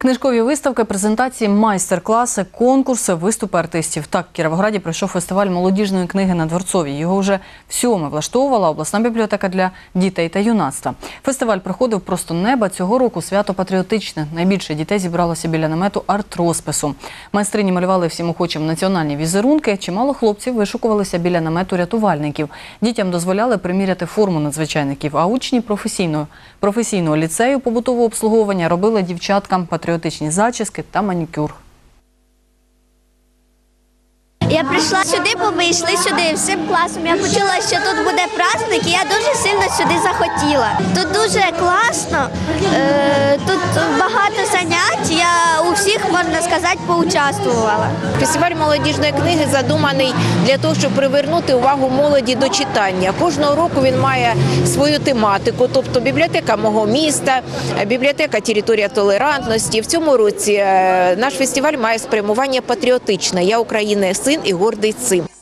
Книжкові виставки, презентації, майстер-класи, конкурси, виступи артистів. Так, в Кіровограді пройшов фестиваль молодіжної книги на Дворцовій. Його вже всьоме влаштовувала обласна бібліотека для дітей та юнацтва. Фестиваль проходив просто неба. Цього року свято патріотичне. Найбільше дітей зібралося біля намету арт-розпису. Майстрині малювали всім охочим національні візерунки. Чимало хлопців вишукувалися біля намету рятувальників. Дітям дозволяли приміряти форму надзвичайників, а учні професійного, професійного ліцею побутового обслуговування робили дівчаткам патріотичні зачіски та манікюр. Я прийшла сюди, бо ми йшли сюди всім класом. Я почула, що тут буде праздник, і я дуже сильно сюди захотіла. Тут дуже класно, е, тут можна сказати, поучаствувала. Фестиваль молодіжної книги задуманий для того, щоб привернути увагу молоді до читання. Кожного року він має свою тематику, тобто бібліотека мого міста, бібліотека територія толерантності. В цьому році е, наш фестиваль має спрямування патріотичне. Я України син і гордий цим.